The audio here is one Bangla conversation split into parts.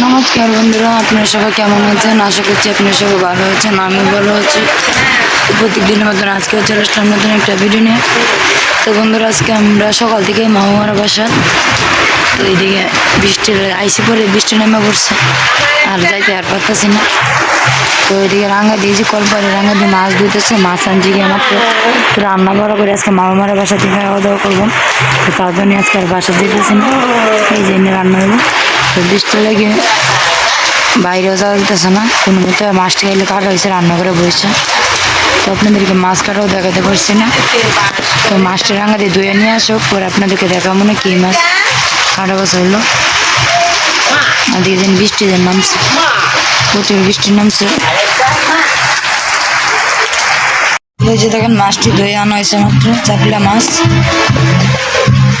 নমস্কার বন্ধুরা, আপনারা সবাই কেমন আছেন? আশা করছি আপনারা সবাই ভালো আছেন আমি ভালো আছি। তো প্রত্যেক দিনের মতন আজকে চলে আসলাম নতুন একটা ভিডিও নিয়ে। তো বন্ধুরা, আজকে আমরা সকাল থেকে মামার বাসা তো এইদিকে বৃষ্টির, আইসি পরে বৃষ্টি নেমে পড়ছে, আর যাইতে আর পারতেছি না। তো এদিকে রাঙা দিয়েছি, কলপারে রাঙা দিয়ে মাছ দিতেছে মাছ আনছি গিয়ে মাত্র তো রান্না বড় করে আজকে মামা মারা বাসা থেকে খাওয়া দাওয়া করব। তো তার জন্য আজকে আর বাসা দিতেছি না। এই জন্য রান্না হইব তো লেগে বাইরেও যাওয়া যেতেছে না। কোনো মতো মাছটা খাইলে কাটা হয়েছে রান্না করে বসছে তো আপনাদেরকে মাছ কাটাও দেখাতে পারছি না। তো মাছটা রাঙা দিয়ে ধুয়ে নিয়ে আসো পরে আপনাদেরকে দেখা মনে কী মাছ কাটা বসা হইল আর দিয়ে দিন বৃষ্টি দিন নামছে। প্রচুর বৃষ্টি নামছে। দেখেন, মাছটি ধুয়ে আনা হয়েছে মাত্র চাপলা মাছ।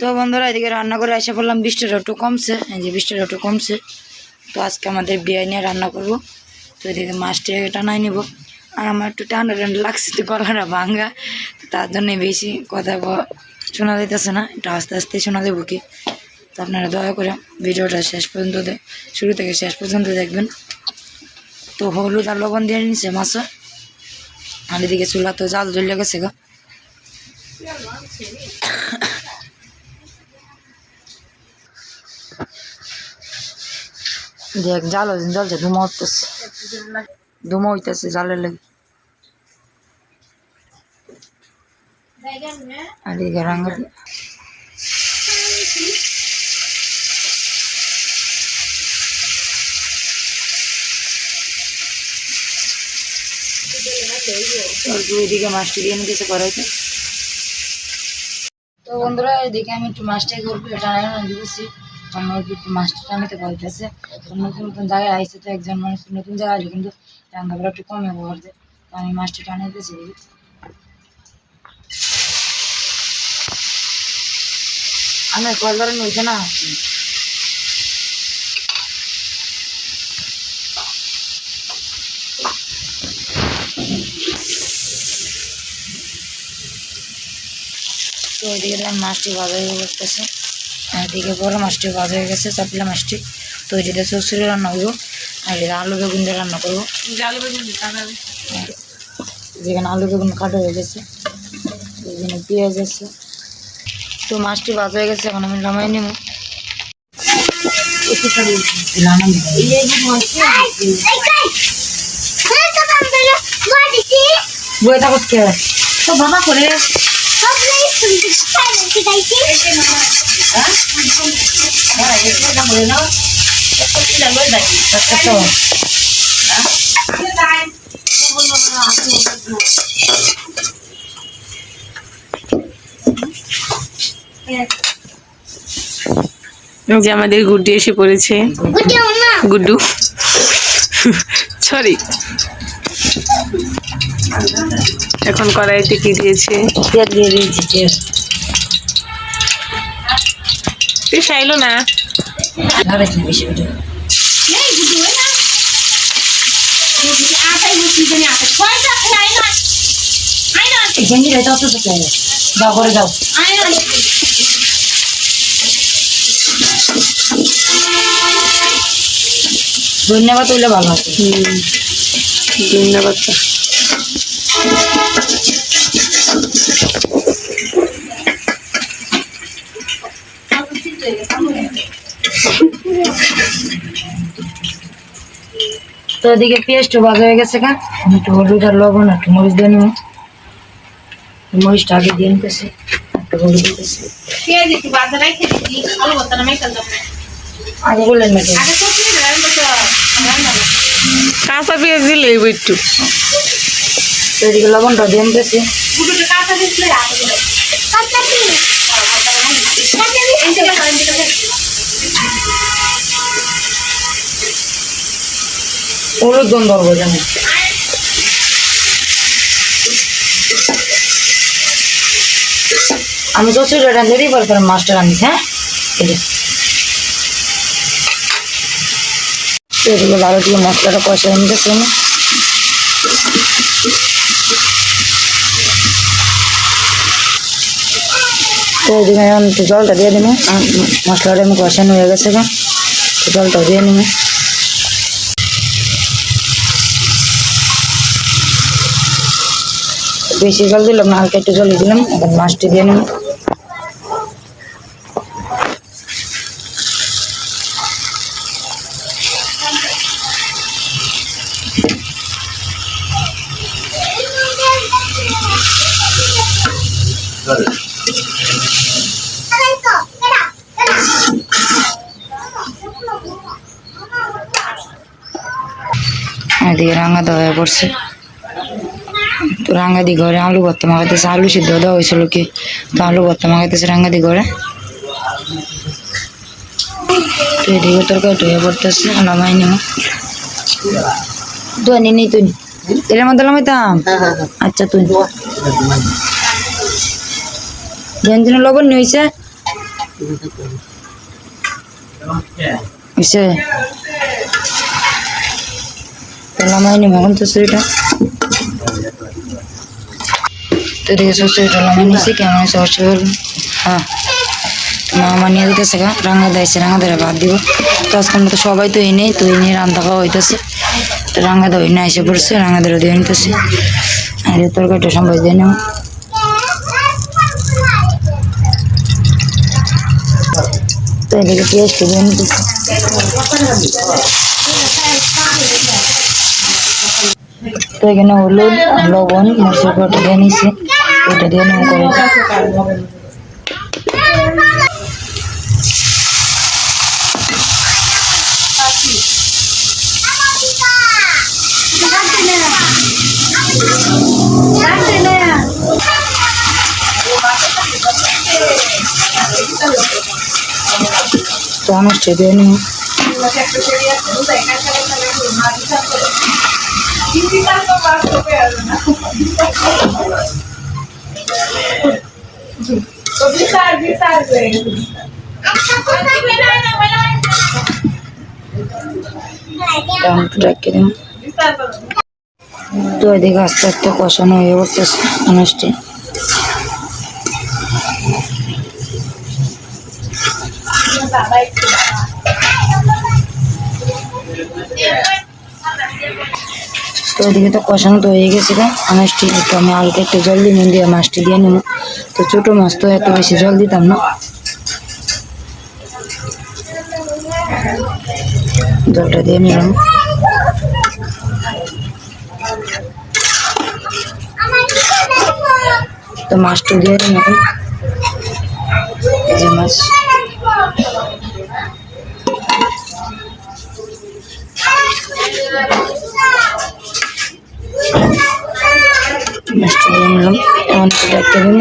তো বন্ধুরা, এদিকে রান্না করে এসে বললাম বৃষ্টিটা একটু কমছে যে বৃষ্টিটা একটু কমছে। তো আজকে আমাদের বিয়ে নিয়ে রান্না করব। তো এদিকে মাছটি টানাই নিব। আর আমার একটু টানা টানা লাগছে তো গলাটা ভাঙ্গা। তার জন্য বেশি কথা শোনা যাইতেছে না, একটু আস্তে আস্তে শোনা দেবো কি। তো আপনারা দয়া করে ভিডিওটা শেষ পর্যন্ত শুরু থেকে শেষ পর্যন্ত দেখবেন। তো হলুদ আর লবণ দিয়ে নিছে মাছ আর এদিকে চুলা তো জাল জ্বলে গেছে গা। দেখ জাল জ্বলছে ধুমা উঠতেছে ধুমা হইতেছে জালের লেগে আর এদিকে রাঙ্গা দিয়ে তো এদিকে মাছটি দিয়ে নিতেছে করাইতে তো বন্ধুরা এদিকে আমি একটু মাছটাই করব টানা দিয়েছি আমি একটু মাছটা টানিতে পারতেছে নতুন নতুন জায়গায় আইসে তো একজন মানুষ নতুন জায়গায় আসলে কিন্তু রান্নাগুলো একটু কমে দেয় তো আমি দেখি আমার কল হয়েছে না? তো দেখলাম মাছটি হয়ে করতেছে এদিকে বড় মাছটি ভাজা হয়ে গেছে চাপলা মাছটি তো এটিতে চচড়ি রান্না করব আর এদিকে আলু বেগুন দিয়ে রান্না করব যেখানে আলু বেগুন কাটা হয়ে গেছে এখানে পেঁয়াজ আছে তো মাছটি ভাজা হয়ে গেছে এখন আমি নামাই নেব একটু খালি বই থাকত তো বাবা করে আচ্ছা তো যে আমাদের গুড্ডি এসে পড়েছে। গুড্ডু সরি এখন কড়াইতে কি দিয়েছে? তেল দিয়ে দিয়েছি তেল তুই চাইলো না? যাও করে? যাও ধন্যবাদ তুললে ভালো আছে হুম ধন্যবাদ। তো এদিকে পেঁয়াজটা ভাজা হয়ে গেছে কা আমি একটু হলুদ আর লবণ আর একটু মরিচ দিয়ে নেব। মরিচটা আগে দিয়ে নিতেছি একটু হলুদ দিতেছি। আগে বললেন না কেন? কাঁচা পেঁয়াজ দিলে একটু। তো এদিকে লবণটা দিয়ে নিতেছি। হলুদ গন্ধ হবে জানি আমি তো চুলে রাঁধলে দিই পরে পরে মাছটা রাঁধিস হ্যাঁ? ভালো দিয়ে মশলাটা কষা নিতেছি আমি তো এদিকে জলটা দিয়ে আর মশলাটা আমি কষানো হয়ে গেছে জলটা দিয়ে নিব। বেশি জল দিলাম, না হালকা একটু জলই দিলাম এখন মাছটি দিয়ে নিব এদিকে রাঙা দেওয়া পড়ছে। রাঙ্গাদি ঘরে আলু ভর্তা মাখাইতেছে আলু সিদ্ধ দেওয়া হয়েছিল কি তো আলু ভর্তা মাখাইতেছে রাঙ্গাদি ঘরে তো এদিকে তরকারি হয়ে পড়তেছে নামাই নিও তুই নি নি তুই এর মধ্যে নামাইতাম আচ্ছা তুই জেন লবণ নি হয়েছে হয়েছে তো নামাই নিম এখন তো সেটা তো দেখে শ্বশুরটা নামিয়ে নিয়েছি কেমন আছে অবশ্যই হ্যাঁ। তো মামা নিয়ে দিতেছে গা রাঙা দিয়েছে রাঙা ধরে ভাত দিব। তো আজকের মতো সবাই তো এনে তো এনে রান্না খাওয়া হইতেছে। তো রাঙা দেওয়া এনে এসে পড়ছে রাঙা ধরে দিয়ে নিতেছে। আর তরকারিটা সম্ভব দিয়ে নেব। তো এদিকে পেঁয়াজটা দিয়ে নিতেছে। তো এখানে হলুদ আর লবণ মরিচের গুঁড়োটা দিয়ে নিছি ওটা দিয়ে নেব করে তো আনাজটা দিয়ে নেব একটু রেখে দেব তো এদিকে আস্তে আস্তে কষানো হয়ে পড়তেছে আনাজটি তো ওদিকে তো কষানো তো হয়ে গেছে গা। আনাজটি তো আমি হালকা একটু জল দিয়ে দিয়ে মাছটি দিয়ে নেব। তো ছোটো মাছ তো এত বেশি জল দিতাম না। জলটা দিয়ে নিলাম তো মাছটা দিয়ে এই যে মাছ নিলাম এখন একটু দিন।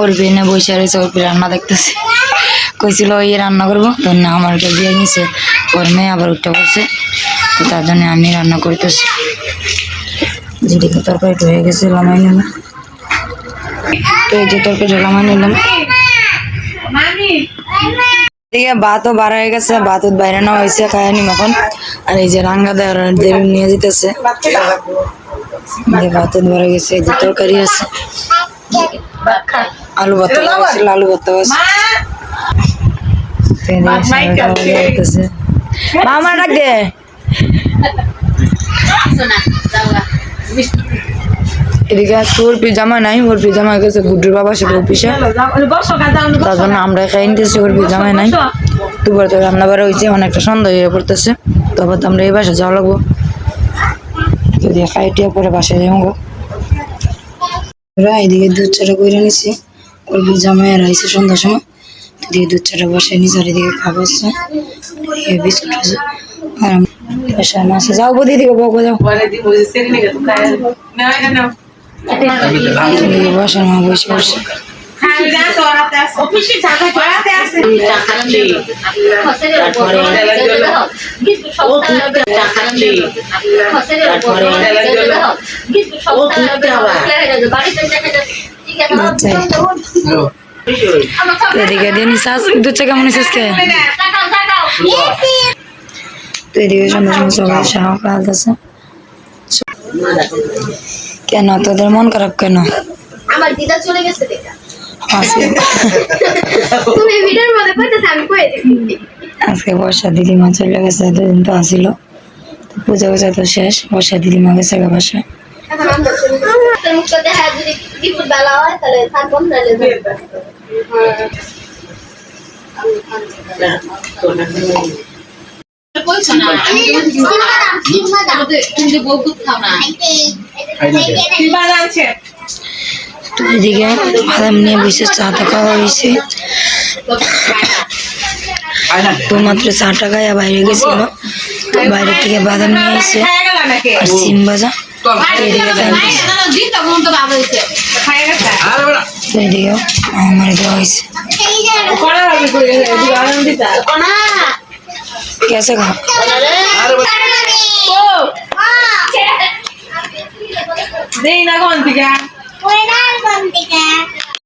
ওর বেনে বসে রয়েছে, ওর রান্না দেখতেছে। কইছিল, ওই রান্না করব? তো না, আমার এটা দিয়ে নিছে ওর মেয়ে আবার উঠতে পড়ছে। তো তার জন্য আমি রান্না করতেছি। যেদিকে তরকারিটা হয়ে গেছে, লামাই নিলাম। তো এই যে তরকারি লামাই নিলাম। এদিকে ভাতও বার হয়ে গেছে ভাতও বাইরে নেওয়া হয়েছে খায় নিম এখন। আর এই যে রাঙ্গা দেওয়ার দেবী নিয়ে যেতেছে। বার হয়ে গেছে এই যে তরকারি আছে। আলু ভর্তা লাগাইছিল আলু আছে মামা ডাক দে। এদিকে আজকে ওর পিজামা নাই, ওর পিজামা গেছে গুড্ডুর বাবা সে অফিসে তার জন্য আমরা খাই নিতেছি ওর পিজামাই নাই। দুপুরে তো রান্না বাড়া হয়েছে অনেকটা সন্দেহ হয়ে পড়তেছে। তবে তো আমরা এই বাসে যাওয়া লাগবো। যদি খাই টিয়া পরে বাসায় যাব ওরা এদিকে দুধ চাটা করে নিছি। ওর জামাই আর আইসে সন্ধ্যার সময়। এদিকে দুধ চাটা বসে নিছি, আর এদিকে খাবার বিস্কুট আছে। আর আম- বসে মাসে যাও বদি দিকে বকো যাও। পরে দিব যে সেদিনে গেছে খায় না এটা না এদিকে বসে মা বসে বসে আছে আছে এদিকে দিন তো এদিকে সবাই শাহ খাওয়াতেছে কেন? তোদের মন খারাপ কেন? আমার দিদা চলে গেছে দেখা আজকে তুমি ভিডিওর মধ্যে কইতেছ আমি কই আজকে বর্ষা দিদিমা চলে গেছে দুদিন তো আসিল। পূজা পূজা তো শেষ বর্ষা দিদিমা গেছে গা বাসায়। বিপুল বেলা তো এদিকে বাদাম নিয়ে বসে চাটা খাওয়া হয়েছে। তো মাত্র চাটা খাইয়া বাইরে গেছিল। তো বাইরে থেকে বাদাম নিয়ে এসে আর সিম ভাজা। এদিকে আমার দেওয়া হয়েছে। কোনা ভাবে কই গেছে দি আরাম দিতা কেসে খা ও। দেই না কোন দিকে